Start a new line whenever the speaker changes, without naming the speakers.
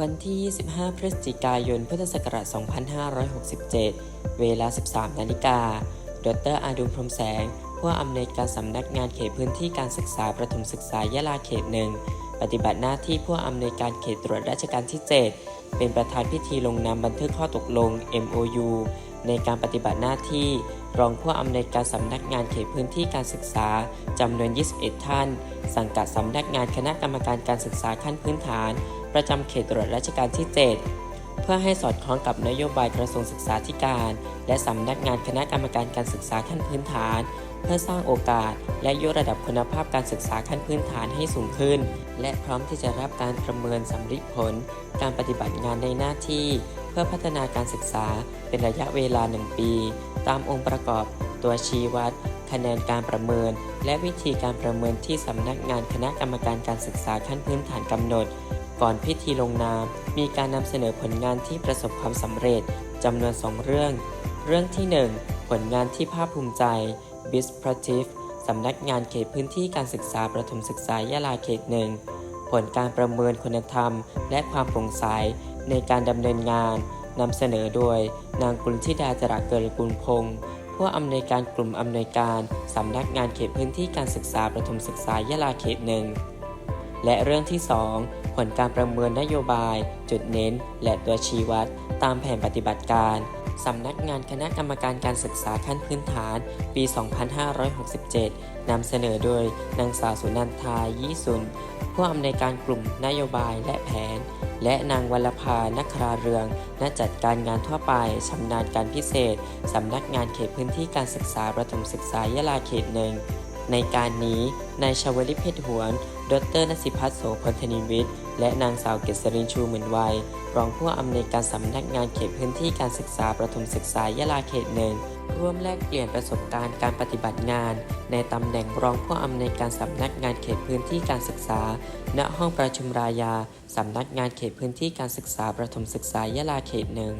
วันที่ 25 พฤศจิกายน พุทธศักราช 2567 เวลา 13 นาฬิกา ดรอาดุลพรมแสง ผู้อำนวยการสำนักงานเขตพื้นที่การศึกษาประถมศึกษายะลาเขตหนึ่งปฏิบัติหน้าที่ผู้อำนวยการเขตตรวจราชการที่ 7 เป็นประธานพิธีลงนามบันทึกข้อตกลง MOU ในการปฏิบัติหน้าที่ รองผู้อำนวยการสำนักงานเขตพื้นที่การศึกษาจำนวน 21 ท่าน สังกัดสำนักงานคณะกรรมการการศึกษาขั้นพื้นฐาน ประจำเขตตรวจราชการที่ 7 เพื่อให้สอดคล้องกับนโยบายกระทรวงศึกษาธิการ และสำนักงานคณะกรรมการการศึกษาขั้นพื้นฐาน เพื่อสร้างโอกาส และยกระดับคุณภาพการศึกษาขั้นพื้นฐานให้สูงขึ้น และพร้อมที่จะรับการประเมินสำลิดผล การปฏิบัติงานในหน้าที่ เพื่อพัฒนาการศึกษาเป็นระยะเวลา 1 ปี ตามองค์ประกอบ ตัวชี้วัด คะแนนการประเมิน และวิธีการประเมินที่สำนักงานคณะกรรมการการศึกษาขั้นพื้นฐานกำหนดก่อนพิธีลงนาม มีการนำเสนอผลงานที่ประสบความสำเร็จจำนวน2เรื่อง เรื่องที่ 1 ผลงานที่ภาคภูมิใจ b i s p r a t i v สำนักงานเขตพื้นที่การศึกษาประถมศึกษายะลาเขตหนึ่งผลการประเมินคุณธรรม และความโปร่งใสในการดำเนินงานนำเสนอโดย นางกุลธิดาจราเกิดกุลพงศ์ผู้อำนวยการกลุ่มอำนวยการสำนักงานเขตพื้นที่การศึกษาประถมศึกษายะลาเขตหนึ่ง และเรื่องที่ 2 ผลการประเมินนโยบาย จุดเน้น และตัวชี้วัด ตามแผนปฏิบัติการสำนักงานคณะกรรมการการศึกษาขั้นพื้นฐาน ปี 2567 นำเสนอโดยนางสาวสุนันทายี่สุน ผู้อำนวยการกลุ่มนโยบายและแผน และนางวัลภานัคราเรืองนักจัดการงานทั่วไปชำนาญการพิเศษ สำนักงานเขตพื้นที่การศึกษาประถมศึกษายะลาเขตหนึ่ง ในการนี้นายชวลิตเพชรหวน ดรนสิพัฒน์โสพลธนิวิทย์ และนางสาวเกษรินชูเหมือนวัย รองผู้อำนวยการสำนักงานเขตพื้นที่การศึกษาประถมศึกษายะลาเขตหนึ่งร่วมแลกเปลี่ยนประสบการณ์การปฏิบัติงาน ในตำแหน่งรองผู้อำนวยการสำนักงานเขตพื้นที่การศึกษา ณ ห้องประชุมรายา สำนักงานเขตพื้นที่การศึกษาประถมศึกษายะลาเขตหนึ่ง